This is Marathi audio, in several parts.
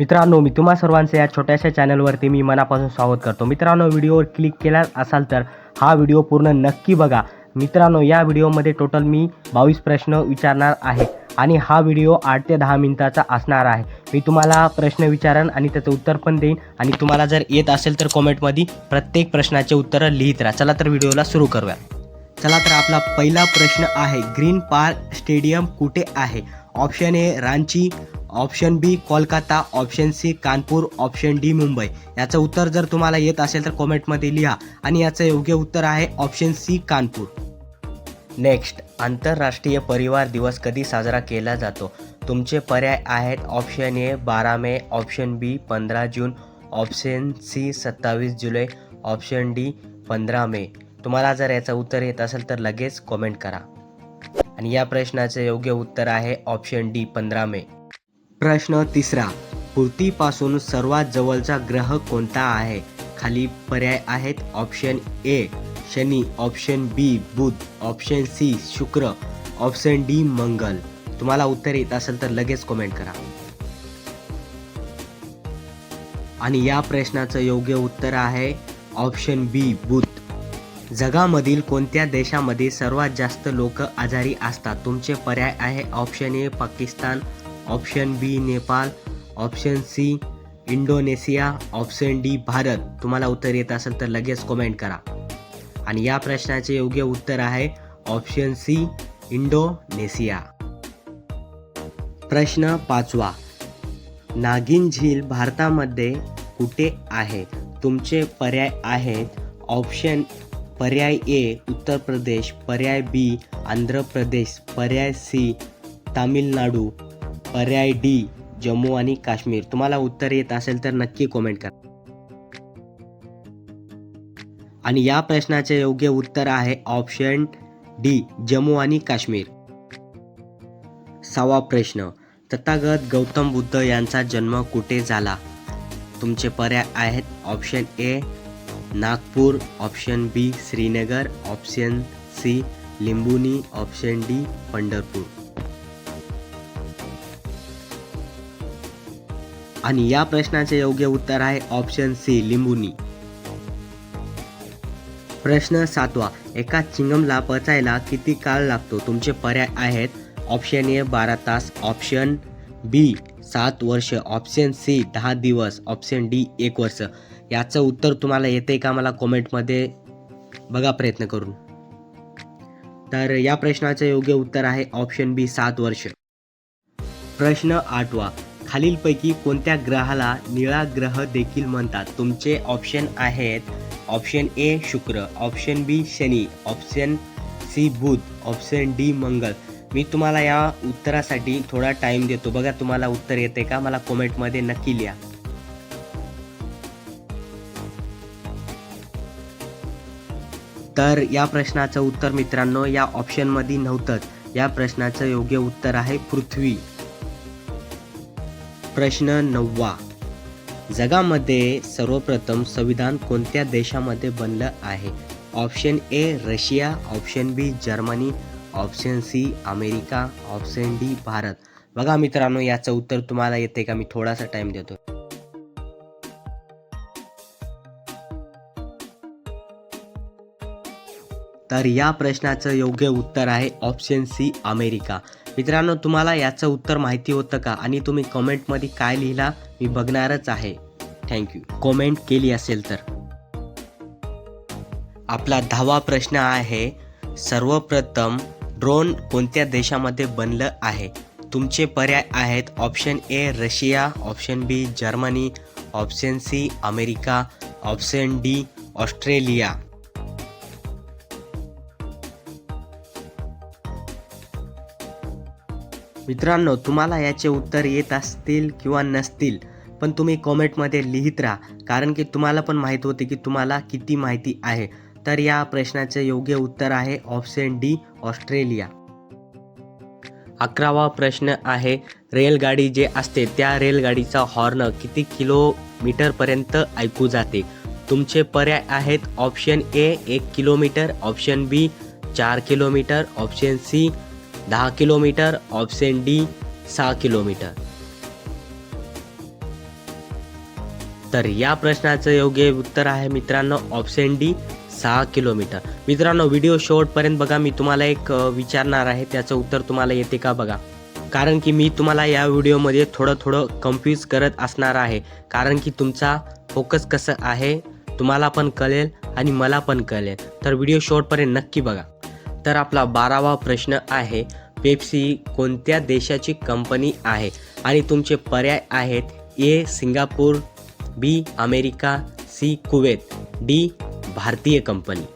मित्रांनो मी तुम्हा सर्वांचं या छोट्याशा चॅनलवरती मी मनापासून स्वागत करतो. मित्रांनो व्हिडिओवर क्लिक केला असाल तर हा व्हिडिओ पूर्ण नक्की बघा. मित्रांनो या व्हिडिओमध्ये टोटल मी बावीस प्रश्न विचारणार आहे आणि हा व्हिडिओ आठ ते दहा मिनिटाचा असणार आहे. मी तुम्हाला प्रश्न विचारेन आणि त्याचं उत्तर पण देईन आणि तुम्हाला जर येत असेल तर कॉमेंटमध्ये प्रत्येक प्रश्नाचे उत्तरं लिहित राहा. चला तर व्हिडिओला सुरू करूया. चला तर आपला पहिला प्रश्न आहे ग्रीन पार्क स्टेडियम कुठे आहे? Option A Ranchi option B Kolkata option C Kanpur option D Mumbai. याचं उत्तर जर तुम्हाला येत असेल तर कॉमेंटमध्ये लिहा आणि याचं योग्य उत्तर आहे ऑप्शन सी कानपूर. नेक्स्ट आंतरराष्ट्रीय परिवार दिवस कधी साजरा केला जातो? तुमचे पर्याय आहेत ऑप्शन ए बारा मे ऑप्शन बी पंधरा जून ऑप्शन सी सत्तावीस जुलै ऑप्शन डी पंधरा मे. तुम्हाला जर याचं उत्तर येत असेल तर लगेच कॉमेंट करा. आणि या प्रश्नाचे योग्य उत्तर आहे ऑप्शन डी पंधरा मे. प्रश्न तिसरा. पृथ्वीपासून सर्वात जवळचा ग्रह कोणता आहे? खाली पर्याय आहेत option A Shani. Option B Budh. Option C Shukra. Option D Mangal. तुम्हाला उत्तर येत असेल तर लगेच कमेंट करा. आणि या प्रश्नाचं योग्य उत्तर आहे ऑप्शन बी बुध. जगामधील कोणत्या देशामध्ये सर्वात जास्त लोक आजारी असतात? तुमचे पर्याय आहे option A Pakistan. Option B Nepal option C Indonesia option D Bharat. तुम्हाला उत्तर येत असेल तर लगेच कमेंट करा. आणि या प्रश्नाचे योग्य उत्तर आहे ऑप्शन सी इंडोनेशिया. प्रश्न पाचवा. नागिन झील भारतामध्ये कुठे आहे? तुमचे पर्याय आहेत ऑप्शन पर्याय ए उत्तर प्रदेश पर्याय बी आंध्र प्रदेश पर्याय सी तामिळनाडू. पर्याय डी जम्मू आणि काश्मीर. तुम्हाला उत्तर येत असेल तर नक्की कमेंट करा. आणि या प्रश्नाचे योग्य उत्तर आहे ऑप्शन डी जम्मू आणि काश्मीर. सहावा प्रश्न तथागत गौतम बुद्ध यांचा जन्म कुठे झाला? तुमचे पर्याय आहेत option A Nagpur option B Srinagar option C लिंबुनी option D Pandharpur. आणि या प्रश्नाचे योग्य उत्तर आहे ऑप्शन सी लिंबुनी. प्रश्न सातवा एका चिंगमला पचायला किती काळ लागतो? तुमचे पर्याय आहेत. ऑप्शन ए बारा तास. ऑप्शन बी सात वर्ष. ऑप्शन सी दहा दिवस. ऑप्शन डी एक वर्ष. याचं उत्तर तुम्हाला येते का? मला कॉमेंटमध्ये बघा प्रयत्न करून. तर या प्रश्नाचे योग्य उत्तर आहे ऑप्शन बी सात वर्ष. प्रश्न आठवा खालीलपैकी कोणत्या ग्रहाला निळा ग्रह देखील म्हणतात? तुमचे ऑप्शन आहेत option A Shukra option B Shani option C Budh option D Mangal मी तुम्हाला या उत्तरासाठी थोडा टाईम देतो. बघा तुम्हाला उत्तर येते का? मला कॉमेंटमध्ये नक्की लिहा. तर या प्रश्नाचं उत्तर मित्रांनो या ऑप्शनमध्ये नव्हतंच. या प्रश्नाचं योग्य उत्तर आहे पृथ्वी. प्रश्न नववा. जगामध्ये सर्वप्रथम संविधान कोणत्या देशामध्ये बनलं आहे? Option A Russia. Option B Germany. Option C America. Option D Bharat. बघा मित्रांनो याचं उत्तर तुम्हाला येते का? मी थोडासा टाइम देतो. तर या प्रश्नाचं योग्य उत्तर आहे ऑप्शन सी अमेरिका. मित्रांनो तुम्हाला याचं उत्तर माहिती होतं का? आणि तुम्ही कमेंटमध्ये काय लिहिला मी बघणारच आहे. थँक्यू कमेंट केली असेल तर. आपला दहावा प्रश्न आहे सर्वप्रथम ड्रोन कोणत्या देशामध्ये बनलं आहे? तुमचे पर्याय आहेत option A Russia option B Germany option C America option D Australia. मित्रांनो तुम्हाला याचे उत्तर येत असतील किंवा नसतील पण तुम्ही कॉमेंटमध्ये लिहित राहा कारण की तुम्हाला पण माहीत होते की तुम्हाला किती माहिती आहे. तर या प्रश्नाचे योग्य उत्तर आहे ऑप्शन डी ऑस्ट्रेलिया. अकरावा प्रश्न आहे रेलगाडी जे असते त्या रेलगाडीचा हॉर्न किती किलोमीटरपर्यंत ऐकू जाते? तुमचे पर्याय आहेत ऑप्शन ए एक किलोमीटर ऑप्शन बी चार किलोमीटर ऑप्शन सी दहा किलोमीटर ऑप्शन डी सहा किलोमीटर. तर या प्रश्नाचं योग्य उत्तर आहे मित्रांनो ऑप्शन डी सहा किलोमीटर. मित्रांनो व्हिडिओ शेवटपर्यंत बघा मी तुम्हाला एक विचारणार आहे त्याचं उत्तर तुम्हाला येते का बघा? कारण की मी तुम्हाला या व्हिडिओमध्ये थोडं थोडं कन्फ्यूज करत असणार आहे. कारण की तुमचा फोकस कसं आहे तुम्हाला पण कळेल आणि मला पण कळेल. तर व्हिडिओ शेवटपर्यंत नक्की बघा. तर आपला बारावा प्रश्न आहे पेप्सी कोणत्या देशाची कंपनी आहे? आणि तुमचे पर्याय आहेत A Singapore B America C Kuwait D भारतीय कंपनी.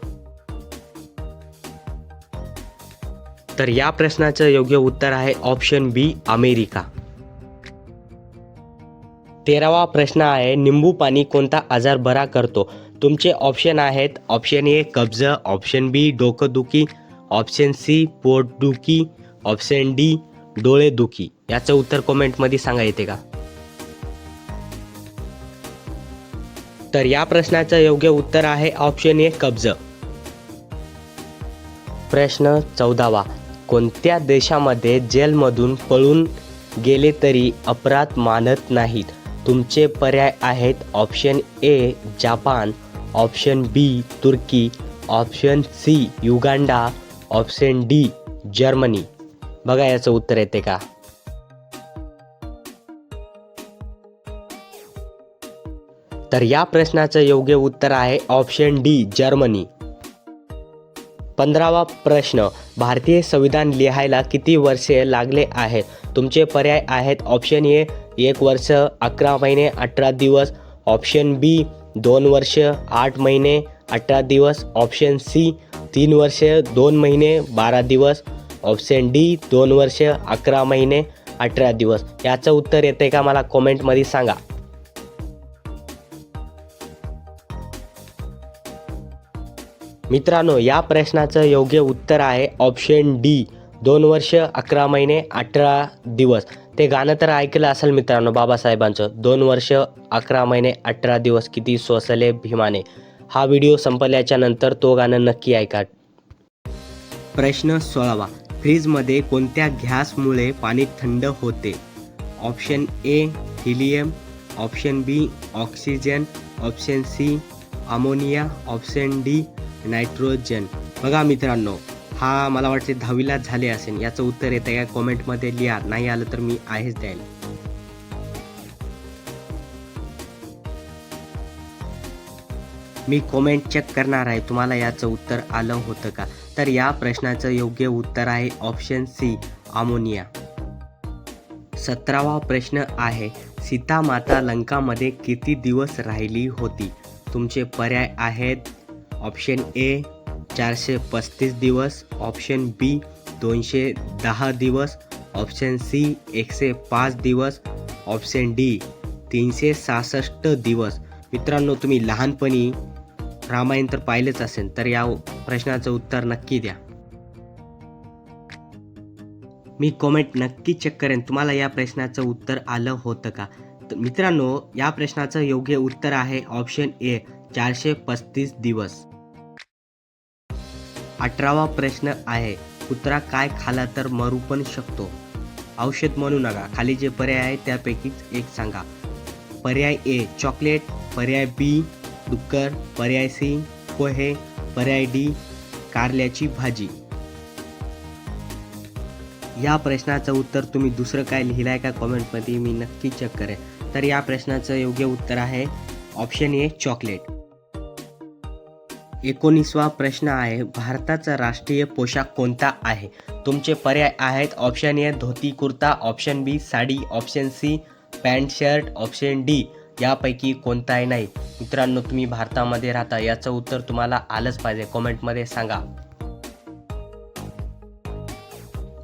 तर या प्रश्नाचं योग्य उत्तर आहे ऑप्शन बी अमेरिका. तेरावा प्रश्न आहे निंबू पाणी कोणता आजार बरा करतो? तुमचे ऑप्शन आहेत ऑप्शन ए कब्ज ऑप्शन बी डोकंदुखी ऑप्शन सी पोटदुखी ऑप्शन डी डोळेदुखी याचं उत्तर कॉमेंटमध्ये सांगा येते का? तर या प्रश्नाचं योग्य उत्तर आहे ऑप्शन ए कब्ज. प्रश्न चौदावा. कोणत्या देशामध्ये जेलमधून पळून गेले तरी अपराध मानत नाहीत? तुमचे पर्याय आहेत option A Japan. Option B Turkey. Option C Uganda. Option D Germany. बघा याचं उत्तर येते का? तर या प्रश्नाचं योग्य उत्तर आहे ऑप्शन डी जर्मनी. पंधरावा प्रश्न भारतीय संविधान लिहायला किती वर्षे लागले आहेत? तुमचे पर्याय आहेत ऑप्शन ए एक वर्ष अकरा महिने अठरा दिवस. ऑप्शन बी दोन वर्ष आठ महिने अठरा दिवस. ऑप्शन सी तीन वर्ष दोन महिने बारा दिवस. ऑप्शन डी दोन वर्ष अकरा महिने अठरा दिवस. याचं उत्तर येते का मला कॉमेंटमध्ये सांगा. मित्रांनो या प्रश्नाचं योग्य उत्तर आहे ऑप्शन डी दोन वर्ष अकरा महिने अठरा दिवस. ते गाणं तर ऐकलं असेल मित्रांनो बाबासाहेबांचं. दोन वर्ष अकरा महिने अठरा दिवस. किती सोसले भीमाने. हा व्हिडिओ संपल्याच्या नंतर तो गाणं नक्की ऐका प्रश्न सोळावा. फ्रीजमध्ये कोणत्या गॅसमुळे पाणी थंड होते? Option A helium. Option B oxygen. Option C ammonia. Option D nitrogen. बघा मित्रांनो हा मला वाटते दहावीला झाले असेल. याचं उत्तर येतं या कॉमेंटमध्ये लिहा. नाही आलं तर मी आहेच द्यायला. मी कॉमेंट चेक करणार आहे. तुम्हाला याचं उत्तर आलं होतं का? तर या प्रश्नाचं योग्य उत्तर आहे ऑप्शन सी अमोनिया सतरावा प्रश्न आहे सीता माता लंकामध्ये किती दिवस राहिली होती? तुमचे पर्याय आहेत ऑप्शन ए चारशे पस्तीस दिवस ऑप्शन बी दोनशे दहा दिवस ऑप्शन सी एकशे पाच दिवस ऑप्शन डी तीनशे सहासष्ट दिवस. मित्रांनो तुम्ही लहानपणी रामायण तर पाहिलेच असेल तर या प्रश्नाचं उत्तर नक्की द्या. मी कॉमेंट नक्की चेक करेन. तुम्हाला या प्रश्नाचं उत्तर आलं होतं का? तर मित्रांनो या प्रश्नाचं योग्य उत्तर आहे ऑप्शन ए चारशे पस्तीस दिवस. अठरावा प्रश्न आहे कुत्रा काय खाला तर मरू पण शकतो? औषध म्हणू नका खाली जे पर्याय आहे त्यापैकीच एक सांगा. पर्याय ए चॉकलेट पर्याय बी डुक्कर पर्याय सी पोहे पर्याय डी कारल्याची भाजी. या प्रश्नाचं उत्तर तुम्ही दुसरं काय लिहिलं आहे का कॉमेंटमध्ये मी नक्की चेक करेन. तर या प्रश्नाचं योग्य उत्तर आहे ऑप्शन ए चॉकलेट एकोणीसवा प्रश्न आहे भारताचा राष्ट्रीय पोशाख कोणता आहे? तुमचे पर्याय आहेत option A dhoti kurta option B sari option C pant shirt option D यापैकी कोणताही नाही. मित्रांनो तुम्ही भारतामध्ये राहता याचं उत्तर तुम्हाला आलंच पाहिजे. कॉमेंटमध्ये सांगा.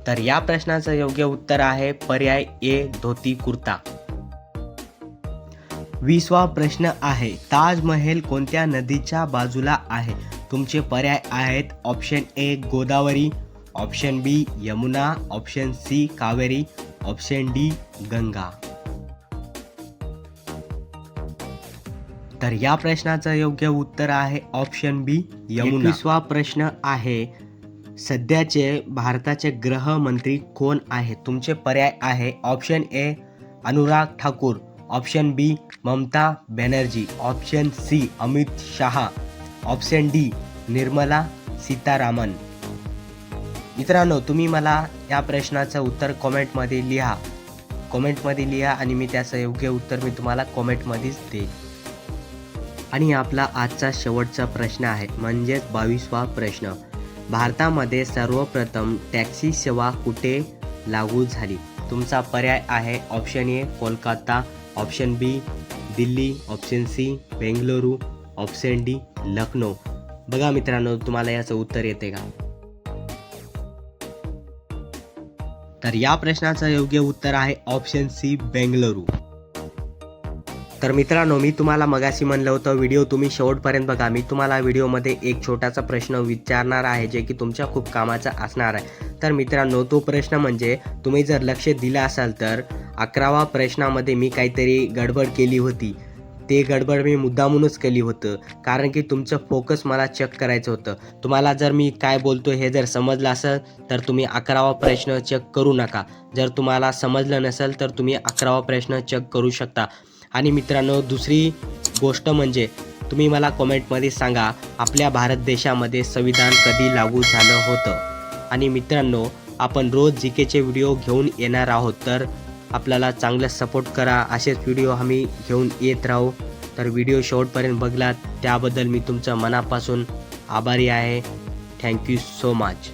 तर या प्रश्नाचं योग्य उत्तर आहे पर्याय ए धोती कुर्ता. वीसवा प्रश्न आहे ताजमहल कोणत्या नदीच्या बाजूला आहे? तुमचे पर्याय आहेत option A Godavari option B Yamuna option C Kaveri option D Ganga. तर या प्रश्नाचं योग्य उत्तर आहे ऑप्शन बी यमुना एकवीसवा प्रश्न आहे. सध्याचे भारताचे गृहमंत्री कोण आहे तुमचे पर्याय आहे option A Anurag Thakur. Option B Mamata Banerjee. Option C Amit Shah. Option D Nirmala Sitharaman. मित्रांनो तुम्ही मला या प्रश्नाचं उत्तर कॉमेंटमध्ये लिहा. कॉमेंटमध्ये लिहा आणि मी त्याचं योग्य उत्तर मी तुम्हाला कॉमेंटमध्येच देईन. आणि आपला आजचा शेवटचा प्रश्न आहे म्हणजेच बावीसवा प्रश्न. भारतामध्ये सर्वप्रथम टॅक्सी सेवा कुठे लागू झाली? तुमचा पर्याय आहे option A Kolkata option B Delhi option C Bengaluru option D Lucknow. बघा मित्रांनो तुम्हाला याचं उत्तर येते का? तर या प्रश्नाचं योग्य उत्तर आहे ऑप्शन सी बेंगलुरू. तर मित्रांनो मी तुम्हाला मगाशी म्हणलं होतं व्हिडिओ तुम्ही शेवटपर्यंत बघा. मी तुम्हाला व्हिडिओमध्ये एक छोटासा प्रश्न विचारणार आहे जे की तुमच्या खूप कामाचा असणार आहे. तर मित्रांनो तो प्रश्न म्हणजे तुम्ही जर लक्ष दिलं असाल तर अकरावा प्रश्नामध्ये मी काहीतरी गडबड केली होती. ते गडबड मी मुद्दामूनच केली होतं. कारण की तुमचं फोकस मला चेक करायचं होतं. तुम्हाला जर मी काय बोलतो हे जर समजलं असेल तर तुम्ही अकरावा प्रश्न चेक करू नका. जर तुम्हाला समजलं नसेल तर तुम्ही अकरावा प्रश्न चेक करू शकता. आणि मित्रांनो दुसरी गोष्ट म्हणजे तुम्ही मला कॉमेंटमध्ये सांगा आपल्या भारत देशामध्ये संविधान कधी लागू झालं होतं? आणि मित्रांनो आपण रोज जी केचे व्हिडिओ घेऊन येणार आहोत तर आपल्याला चांगलं सपोर्ट करा. असेच व्हिडिओ आम्ही घेऊन येत राहू. तर व्हिडिओ शेवटपर्यंत बघलात त्याबद्दल मी तुमचं मनापासून आभारी आहे. Thank you so much